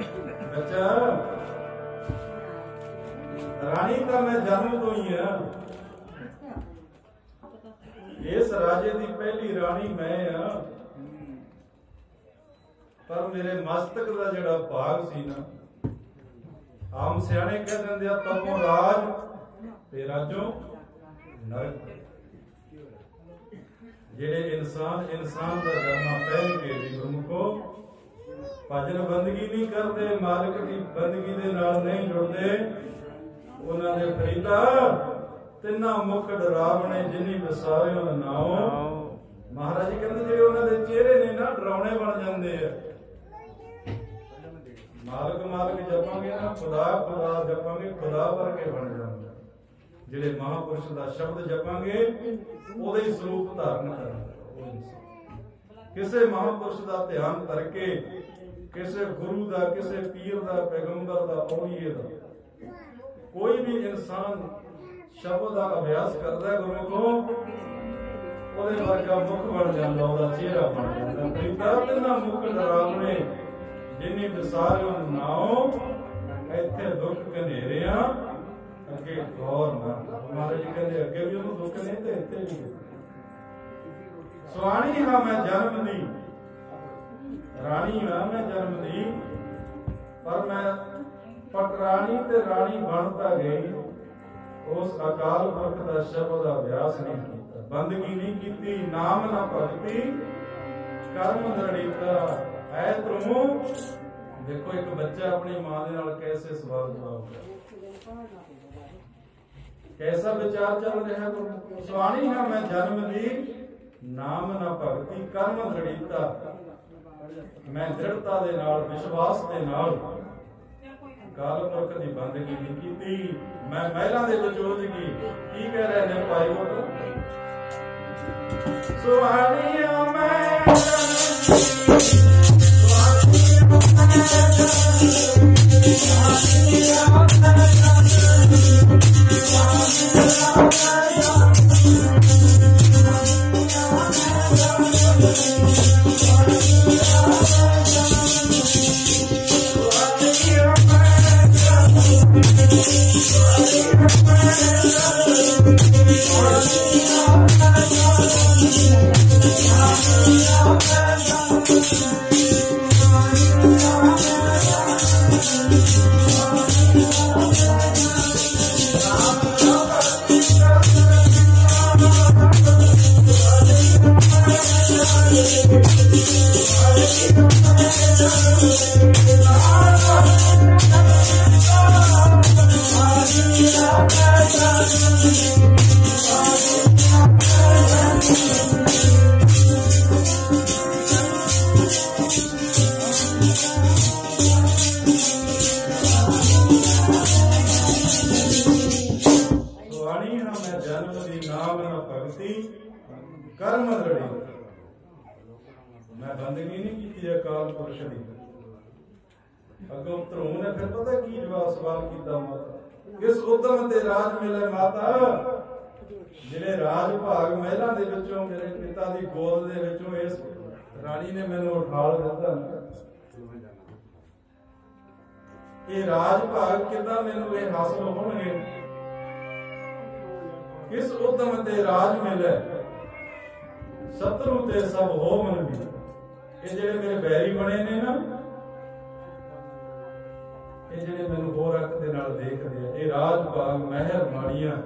ਬੱਚਾ ਰਾਣੀ ਤਾਂ ਮੈਂ ਜਨਮ ਤੋਂ ਹੀ ਆ। ਇਸ ਰਾਜੇ ਦੀ ਪਹਿਲੀ ਰਾਣੀ ਮੈਂ ਆ। ਪਰ ਮੇਰੇ ਮਸਤਕ ਦਾ ਜਿਹੜਾ ਭਾਗ ਸੀ ਨਾ, ਆਮ ਸਿਆਣੇ ਕਹਿ ਦਿੰਦੇ ਆ, ਤਪੋ ਰਾਜ, ਤੇ ਰਾਜੋ ਨਰਕ। ਜਿਹੜੇ ਇਨਸਾਨ ਇਨਸਾਨ ਦਾ ਜਨਮ ਪਹਿਲ ਕੇ ਵੀ ਗੁਰਮੁਖੋ ਭਜਨ ਬੰਦਗੀ ਨਹੀਂ ਕਰਦੇ, ਮਾਲਕ ਦੀ ਬੰਦਗੀ ਦੇ ਨਾਲ ਨਹੀਂ ਜੁੜਦੇ। ਉਹਨਾਂ ਦੇ ਫਰੀਦਾ ਤਿੰਨਾ ਮੁਖ ਡਰਾਵਣੇ ਜਿਨੀ ਵਿਸਾਰਿਓ ਨਾਉ। ਮਹਾਰਾਜ ਕਹਿੰਦੇ ਜਿਹੜੇ ਉਹਨਾਂ ਦੇ ਚਿਹਰੇ ਨੇ ਨਾ, ਡਰਾਉਣੇ ਬਣ ਜਾਂਦੇ ਆ। ਮਾਲਕ ਮਾਲਕ ਜਪਾਂਗੇ ਨਾ, ਖੁਦਾ ਖੁਦਾ ਜਪਾਂਗੇ, ਖੁਦਾ ਵਰਗੇ ਬਣ ਜਾਂਦੇ ਜਿਹੜੇ ਮਹਾਪੁਰਸ਼ ਦਾ ਸ਼ਬਦ ਜਪਾਂਗੇ, ਉਹਦੇ ਹੀ ਸਰੂਪ ਧਾਰਨ ਕਰਾਂਗੇ। ਉਹ ਇਨਸਾਨ। ਕਿਸੇ ਮਹਾਪੁਰਸ਼ ਦਾ ਧਿਆਨ ਕਰਕੇ, ਕਿਸੇ ਗੁਰੂ ਦਾ, ਕਿਸੇ ਪੀਰ ਦਾ, ਪੈਗੰਬਰ ਦਾ ਔਲੀਏ ਦਾ। ਕੋਈ ਵੀ ਇਨਸਾਨ ਸ਼ਬਦ ਦਾ ਅਭਿਆਸ ਕਰਦਾ ਹੈ ਗੁਰੂ ਕੋ ਉਹਦੇ ਵਰਗਾ ਮੁਖ ਬਣ ਜਾਂਦਾ, ਉਹਦਾ ਚਿਹਰਾ ਬਣ ਜਾਂਦਾ। ਪ੍ਰੀਤਾ ਤਿੰਨਾ ਮੁਖ ਡਰਾਵਣੇ, ਜਿਨੀ ਵਿਸਾਰਿਓ ਨਾਉ ਇੱਥੇ ਦੁੱਖ ਘਨੇਰਿਆ, ਅੱਗੇ ਗੌਰ ਨਾ ਮਹਾਰਾਜ ਕਹਿੰਦੇ, ਅੱਗੇ ਵੀ ਉਹਨੂੰ ਦੁੱਖ ਨਹੀਂ ਤੇ ਇੱਥੇ ਵੀ ਸੁਆਣੀ ਹਾਂ ਮੈਂ ਜਨਮ ਦੀ। ਰਾਣੀ ਹਾਂ ਮੈਂ ਜਨਮ ਦੀ। ਪਰ ਮੈਂ ਪਟਰਾਣੀ ਤੇ ਰਾਣੀ ਬਣਦਾ ਗਈ। ਉਸ ਅਕਾਲ ਪੁਰਖ ਦਾ ਸ਼ਬਦ ਦਾ ਅਭਿਆਸ ਨਹੀਂ ਕੀਤਾ। ਬੰਦਗੀ ਨਹੀਂ ਕੀਤੀ, ਨਾਮ ਨਾ ਭਗਤੀ। ਕਰਮ ਦ੍ਰਿੜੀਤਾ ਐ ਤੁਮੋ ਦੇਖੋ ਇੱਕ ਬੱਚਾ ਆਪਣੀ ਮਾਂ ਦੇ ਨਾਲ ਕੈਸੇ ਸਵਾਲ ਜਵਾਬ ਕੈਸਾ ਵਿਚਾਰ ਚੱਲ ਰਿਹਾ ਗੁਰੂ ਸੁਆਣੀ ਹਾਂ ਮੈਂ ਜਨਮ ਦੀ। ਨਾਮ ਨਾ ਭਗਤੀ, ਕਰਮ ਦ੍ਰਿੜੀਤਾ। ਮੈਂ ਦ੍ਰਿੜਤਾ ਦੇ ਨਾਲ, ਵਿਸ਼ਵਾਸ ਦੇ ਨਾਲ ਕਾਲ ਪੁਰਖ ਦੀ ਬੰਦਗੀ ਨਹੀਂ ਕੀਤੀ। ਮੈਂ ਮਹਿਲਾ ਦੇ ਵਿੱਚ ਉਲਝ ਗਈ। ਕੀ ਕਹਿ ਰਹੇ ਨੇ ਭਾਈ ਉਹ ਸੁਹਾਣੀਆਂ ਮੈਂ ਸੁਆਣੀ ਕਰਮ ਦ੍ਰਿੜੀ ਮੈਂ ਬੰਦਗੀ ਨਹੀਂ ਕੀਤੀ ਅਕਾਲ ਪੁਰਸ਼ ਦੀ। ਅੱਗੋਂ ਧਰੂਮ ਨੇ ਫਿਰ ਪਤਾ ਕੀ ਜਵਾਬ ਸਵਾਲ ਕੀਤਾ ਮਾਤਾ? ਕਿਸ ਉਦਮ ਤੇ ਰਾਜ ਮਿਲੇ ਮਾਤਾ। ਜਿਹੜੇ ਰਾਜ ਭਾਗ ਮਹਿਲਾਂ ਦੇ ਵਿੱਚੋਂ ਮੇਰੇ ਪਿਤਾ ਦੀ ਗੋਦ ਦੇ ਵਿੱਚੋਂ ਇਸ ਰਾਣੀ ਨੇ ਮੈਨੂੰ ਉਠਾਲ ਦਿੱਤਾ। ਇਹ ਰਾਜ ਭਾਗ ਕਿਦਾਂ ਮੈਨੂੰ ਇਹ ਹਾਸਲ ਹੋਣਗੇ? ਕਿਸ ਉਦਮ ਤੇ ਰਾਜ ਮਿਲੇ। ਸਤਰੂ ਤੇ ਸਭ ਹੋ ਮਨ ਵੀ ਇਹ ਜਿਹੜੇ ਮੇਰੇ ਬੈਰੀ ਬਣੇ ਨੇ ਨਾ, ਇਹ ਜਿਹੜੇ ਮੈਨੂੰ ਹੋਰ ਅੱਖ ਦੇ ਨਾਲ ਦੇਖਦੇ ਆ, ਇਹ ਰਾਜ ਭਾਗ ਮਹਿਰ ਮਾੜੀਆਂ।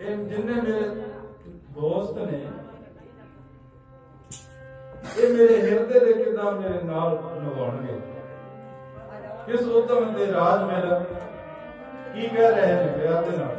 ਇਹ ਜਿੰਨੇ ਮੇਰੇ ਦੋਸਤ ਨੇ, ਇਹ ਮੇਰੇ ਹਿਰਦੇ ਦੇ ਕਿਦਾਂ ਮੇਰੇ ਨਾਲ ਨਿਭਾਉਣਗੇ? ਕਿਸ ਉਦਮ ਤੇ ਰਾਜ ਮਿਲ ਕੀ ਕਹਿ ਰਹੇ ਨੇ ਪਿਆਰ ਦੇ ਨਾਲ?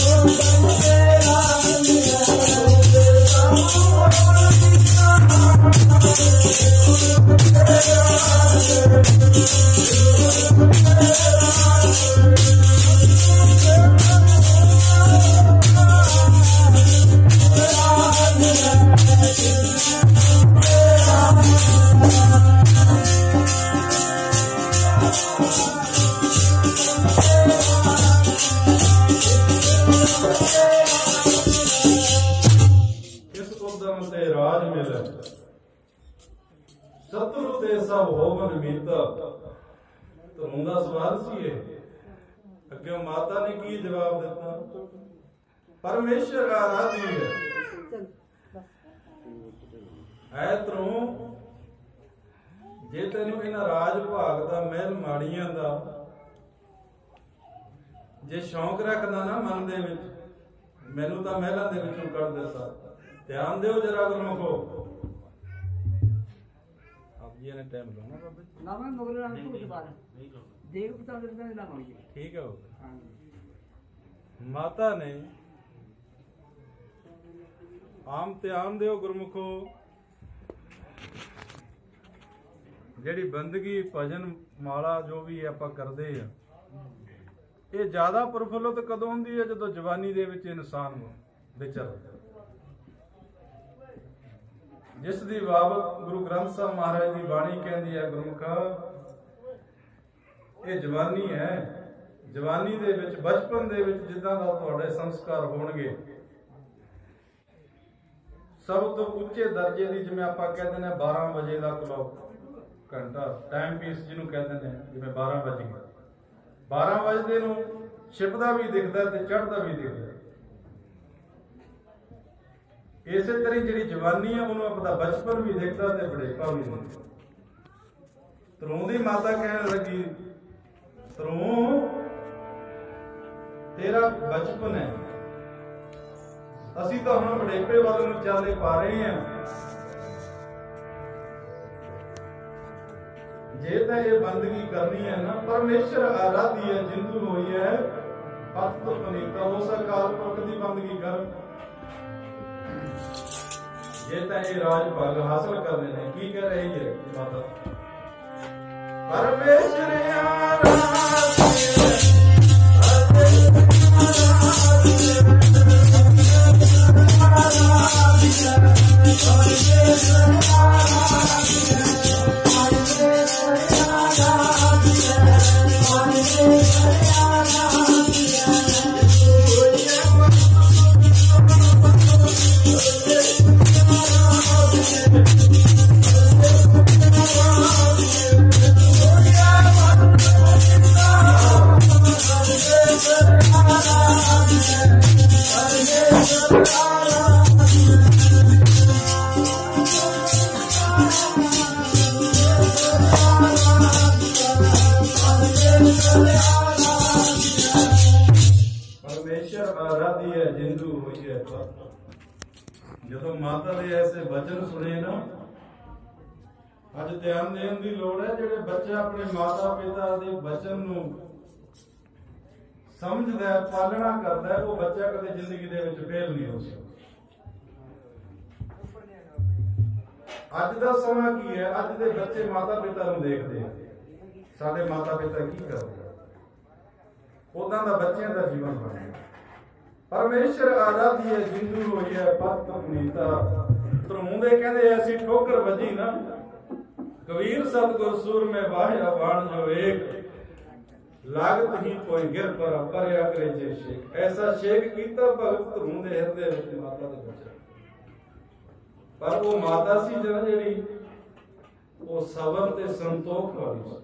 ਸਤਿਗੁਰੂ ਤੇ ਸਭ ਹੋਵਨ ਮੀਤਾ। ਧਰਮ ਦਾ ਸਵਾਲ ਸੀ ਇਹ, ਅੱਗੇ ਮਾਤਾ ਨੇ ਕੀ ਜਵਾਬ ਦਿੱਤਾ? ਪਰਮੇਸ਼ਰ ਆਰਾਧੀ ਹੈ ਐ ਤਰੋਂ। ਜੇ ਤੈਨੂੰ ਇਹਨਾਂ ਰਾਜ ਭਾਗ ਦਾ ਮਹਿਲ ਮਾੜੀਆਂ ਦਾ ਜੇ ਸ਼ੌਂਕ ਰੱਖਦਾ ਨਾ ਮਨ ਦੇ ਵਿੱਚ ਮੈਨੂੰ ਤਾਂ ਮਹਿਲਾਂ ਦੇ ਵਿੱਚੋਂ ਕੱਢ ਦਿੱਤਾ। ਧਿਆਨ ਦਿਓ ਜਰਾ ਗੁਰਮੁਖੋ। ਆਪ ਜੀ ਨੇ ਟਾਈਮ ਲਾਉਣਾ ਬਾਬਾ? ਜੀ ਨਾ ਮੈਂ ਮਗਰ ਰਾਂ ਤੋਂ ਬਾਅਦ ਦੇਖ ਪਤਾ ਦਿੰਦਾ ਨਾ ਹੋਣੀ ਠੀਕ ਹਾਂ ਮਾਤਾ ਨੇ ਆਮ ਧਿਆਨ ਦਿਓ ਗੁਰਮੁਖੋ। ਜਿਹੜੀ ਬੰਦਗੀ, ਭਜਨ, ਮਾਲਾ, ਜੋ ਵੀ ਆਪਾਂ ਕਰਦੇ ਆ, ਇਹ ਜ਼ਿਆਦਾ ਪ੍ਰਫੁੱਲਤ ਕਦੋਂ ਹੁੰਦੀ ਹੈ? ਜਦੋਂ ਜਵਾਨੀ ਦੇ ਵਿੱਚ ਇਨਸਾਨ ਵਿਚਰਦਾ ਜਿਸ ਦੀ ਬਾਬਤ ਗੁਰੂ ਗ੍ਰੰਥ ਸਾਹਿਬ ਮਹਾਰਾਜ ਦੀ ਬਾਣੀ ਕਹਿੰਦੀ ਹੈ, ਗੁਰਮੁਖਾ, ਇਹ ਜਵਾਨੀ ਹੈ। ਜਵਾਨੀ ਦੇ ਵਿੱਚ, ਬਚਪਨ ਦੇ ਵਿੱਚ ਜਿੱਦਾਂ ਦਾ ਤੁਹਾਡੇ ਸੰਸਕਾਰ ਹੋਣਗੇ, ਸਭ ਤੋਂ ਉੱਚੇ ਦਰਜੇ ਦੀ ਜਿਵੇਂ ਆਪਾਂ ਕਹਿੰਦੇ ਨੇ 12 ਵਜੇ ਦਾ ਕਲੌਕ ਘੰਟਾ ਟਾਈਮ ਪੀਸ ਜਿਹਨੂੰ ਕਹਿੰਦੇ ਨੇ ਜਿਵੇਂ 12 ਵਜ 12 ਵਜੇ ਨੂੰ ਛਿਪਦਾ ਵੀ ਦਿਖਦਾ ਤੇ ਚੜ੍ਹਦਾ ਵੀ ਦਿਖਦਾ। ਇਸੇ ਤਰ੍ਹਾਂ ਜਿਹੜੀ ਜਵਾਨੀ ਹੈ ਉਹਨੂੰ ਆਪਣਾ ਬਚਪਨ ਵੀ ਦਿਖਦਾ ਤੇ ਬੁਢੇਪਾ ਵੀ ਦਿਖਦਾ। ਤਰੋਂ ਦੀ ਮਾਤਾ ਕਹਿਣ ਲੱਗੀ, ਤਰੋਂ, ਤੇਰਾ ਬਚਪਨ ਹੈ। ਅਸੀਂ ਤਾਂ ਹੁਣ ਬੁਢੇਪੇ ਵੱਲ ਨੂੰ ਚੱਲਦੇ ਪਾ ਰਹੇ ਹਾਂ। ਜੇ ਤਾਂ ਇਹ ਬੰਦਗੀ ਕਰਨੀ ਹੈ ਨਾ, ਪਰਮੇਸ਼ਰ ਆਰਾਧੀ ਹੈ, ਜਿੰਦੂ ਹੋਈ ਹੈ, ਪਤ ਪਨੀਤਾ ਉਸ ਅਕਾਲ ਪੁਰਖ ਦੀ ਬੰਦਗੀ ਕਰ ਜੇ ਤਾਂ ਇਹ ਰਾਜ ਭਗ ਹਾਸਲ ਕਰਨੇ ਨੇ, ਕੀ ਕਰ ਰਹੀ ਹੈ ਮਾਤਾ? ਪਰਮੇਸ਼ਰ ਆਰਾਧੀ ਜਦੋਂ ਮਾਤਾ ਦੇ ਐਸੇ ਵਚਨ ਸੁਣੇ ਨਾ, ਅੱਜ ਧਿਆਨ ਦੇਣ ਦੀ ਲੋੜ ਹੈ ਜਿਹੜੇ ਬੱਚੇ ਆਪਣੇ ਮਾਤਾ ਪਿਤਾ ਦੇ ਵਚਨ ਨੂੰ ਸਮਝਦਾ ਪਾਲਣਾ ਕਰਦਾ ਉਹ ਬੱਚਾ ਕਦੇ ਜ਼ਿੰਦਗੀ ਦੇ ਵਿੱਚ ਫੇਲ ਨਹੀਂ ਹੋ ਸਕਦਾ। ਅੱਜ ਦਾ ਸਮਾਂ ਕੀ ਹੈ? ਅੱਜ ਦੇ ਬੱਚੇ ਮਾਤਾ ਪਿਤਾ ਨੂੰ ਦੇਖਦੇ ਆ। ਸਾਡੇ ਮਾਤਾ ਪਿਤਾ ਕੀ ਕਰਦੇ ਆ? ਦਾ ਬੱਚਿਆਂ ਦਾ ਜੀਵਨ ਬਣਿਆ ਪਰਮੇਸ਼ਰ ਆਰਾਧੀ ਹੈ, ਜਿੰਦੂ ਹੋਈ ਹੈ ਪਤ ਪੁਨੀਤਾ ਤਰਮੂੰਦੇ ਕਹਿੰਦੇ ਐਸੀ ਠੋਕਰ ਵੱਜੀ ਨਾ। ਕਬੀਰ ਸਤਗੁਰ ਸੂਰ ਮੇ ਬਾਹਿਆ ਬਾਣ ਜੋ ਏਕ। ਲਾਗਤ ਹੀ ਕੋਈ ਗਿਰ ਪਰ ਪਰਿਆ ਕਰੇ ਜੇ ਸ਼ੇਖ ਐਸਾ ਸ਼ੇਖ ਕੀਤਾ ਭਗਤ ਧਰੂੰ ਹਿਰਦੇ ਵਿੱਚ ਮਾਤਾ ਦੇ ਬੱਚਾ ਪਰ ਉਹ ਮਾਤਾ ਸੀ ਜਿਹੜਾ ਜਿਹੜੀ, ਉਹ ਸਬਰ ਤੇ ਸੰਤੋਖ ਵਾਲੀ ਸੀ।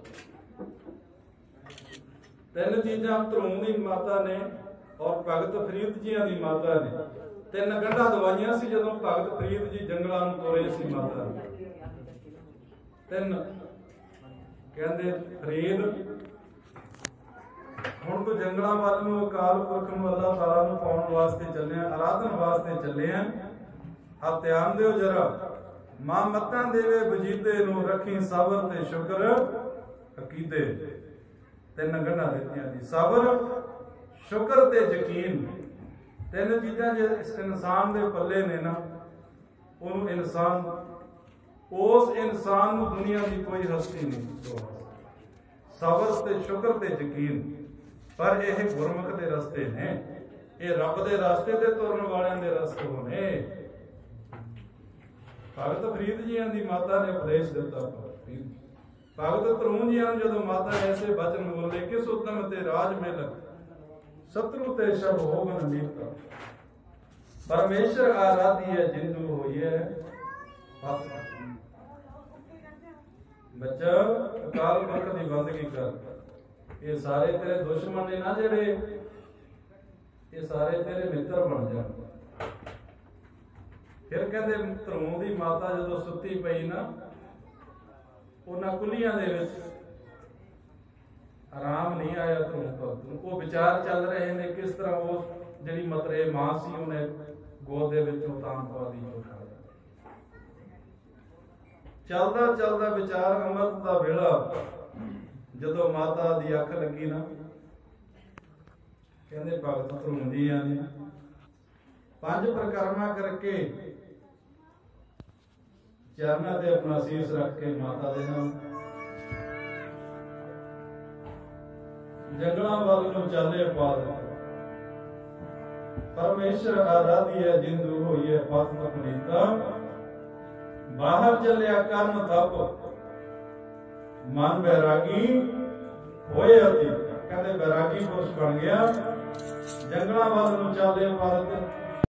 ਤਿੰਨ ਚੀਜ਼ਾਂ ਧਰੂੰ ਦੀ ਮਾਤਾ ਨੇ ਔਰ ਭਗਤ ਫਰੀਦ ਜੀਆਂ ਦੀ ਮਾਤਾ ਨੇ। ਤਿੰਨ ਗੰਢਾਂ ਦਵਾਈਆਂ ਸੀ ਜਦੋਂ ਭਗਤ ਫਰੀਦ ਜੀ ਜੰਗਲਾਂ ਨੂੰ ਤੋਰੇ ਸੀ ਮਾਤਾ ਨੇ। ਤਿੰਨ ਕਹਿੰਦੇ ਫਰੀਦ ਹੁਣ ਤੂੰ ਜੰਗਲਾਂ ਵੱਲ ਨੂੰ, ਅਕਾਲ ਪੁਰਖ ਨੂੰ ਅੱਲਾਹ ਤਾਲਾ ਨੂੰ ਪਾਉਣ ਵਾਸਤੇ ਚੱਲੇ ਆ ਆਰਾਧਨ ਵਾਸਤੇ ਚੱਲੇ ਆ ਆ ਧਿਆਨ ਦਿਓ ਜਰਾ। ਮਾਂ ਮੱਤਾਂ ਦੇਵੇ ਬਜੀਤੇ ਨੂੰ ਰੱਖੀ ਸਬਰ ਤੇ ਸ਼ੁਕਰ। ਅਕੀਦੇ ਤਿੰਨ ਗੰਢਾਂ ਦਿੱਤੀਆਂ ਜੀ ਸਬਰ। ਸ਼ੁਕਰ ਤੇ ਯਕੀਨ ਤਿੰਨ ਚੀਜ਼ਾਂ ਜੇ ਇਸ ਇਨਸਾਨ ਦੇ ਪੱਲੇ ਨੇ ਨਾ, ਉਹਨੂੰ ਇਨਸਾਨ ਉਸ ਇਨਸਾਨ ਨੂੰ ਦੁਨੀਆ ਦੀ ਕੋਈ ਹਸਤੀ ਨਹੀਂ ਸਬਰ ਤੇ ਸ਼ੁਕਰ ਤੇ ਯਕੀਨ। ਪਰ ਇਹ ਗੁਰਮੁਖ ਦੇ ਰਸਤੇ ਨੇ। ਇਹ ਰੱਬ ਦੇ ਰਸਤੇ ਤੇ ਤੁਰਨ ਵਾਲਿਆਂ ਦੇ ਰਸਤੇ ਨੇ। ਭਗਤ ਫਰੀਦ ਜੀਆਂ ਦੀ ਮਾਤਾ ਨੇ ਉਪਦੇਸ਼ ਦਿੱਤਾ ਭਗਤ ਤਰੂੰ ਜੀਆਂ ਨੂੰ ਜਦੋਂ ਮਾਤਾ ਨੇ ਐਸੇ ਬਚਨ ਬੋਲੇ ਕਿਸ ਉਦਮ ਤੇ ਰਾਜ ਮਿਲ ਸਤਰੂ ਤੇ ਸ਼ਬ ਹੋਵਨ ਨੀਤਾ ਪਰਮੇਸ਼ਰ ਆਰਾਧੀ ਹੈ ਜਿੰਦੂ ਹੋਈ ਹੈ ਪਤ ਬੱਚਾ, ਅਕਾਲ ਪੁਰਖ ਦੀ ਬੰਦਗੀ ਕਰ। ਇਹ ਸਾਰੇ ਤੇਰੇ ਦੁਸ਼ਮਣ ਨੇ ਨਾ ਜਿਹੜੇ, ਇਹ ਸਾਰੇ ਤੇਰੇ ਮਿੱਤਰ ਬਣ ਜਾਣ। ਫਿਰ ਕਹਿੰਦੇ ਧਰੂਮ ਦੀ ਮਾਤਾ ਜਦੋਂ ਸੁੱਤੀ ਪਈ ਨਾ, ਉਹਨਾਂ ਕੁਲੀਆਂ ਦੇ ਵਿੱਚ ਆਰਾਮ ਨਹੀਂ ਆਇਆ ਧਰੂਮ ਭਗਤ ਉਹ ਵਿਚਾਰ ਚੱਲ ਰਹੇ ਨੇ, ਕਿਸ ਤਰ੍ਹਾਂ ਉਹ ਜਿਹੜੀ ਮਤਰੇ ਮਾਂ ਸੀ, ਉਹਨੇ ਗੋਦ ਦੇ ਵਿੱਚੋਂ ਤਾਂ ਪਾ ਉਠਾ ਚੱਲਦਾ ਚੱਲਦਾ ਵਿਚਾਰ ਅੰਮ੍ਰਿਤ ਦਾ ਵੇਲਾ। ਜਦੋਂ ਮਾਤਾ ਦੀ ਅੱਖ ਲੱਗੀ ਨਾ, ਕਹਿੰਦੇ ਭਗਤ ਧਰੂੰਦੀਆਂ ਨੇ। ਪੰਜ ਪ੍ਰਕਰਮਾ ਕਰਕੇ ਚਰਨਾਂ ਤੇ ਆਪਣਾ ਸੀਸ ਰੱਖ ਕੇ ਮਾਤਾ ਦੇ ਨਾਲ ਜੰਗਲਾਂ ਵੱਲ ਨੂੰ ਚਾਲੇ ਪਾ ਪਰਮੇਸ਼ਰ ਆਰਾਧੀ ਜਿੰਦੂ ਹੋਈਏ ਹੈ ਪਤਮ ਬਾਹਰ ਚੱਲਿਆ ਕਰਮ ਤਪ। ਮਨ ਬੈਰਾਗੀ, ਹੋਏ ਅਤੀ ਕਹਿੰਦੇ ਬੈਰਾਗੀ ਪੁਰਸ਼ ਬਣ ਗਿਆ। ਜੰਗਲਾਂ ਵੱਲ ਨੂੰ ਚਾਲੇ ਭਾਰਤ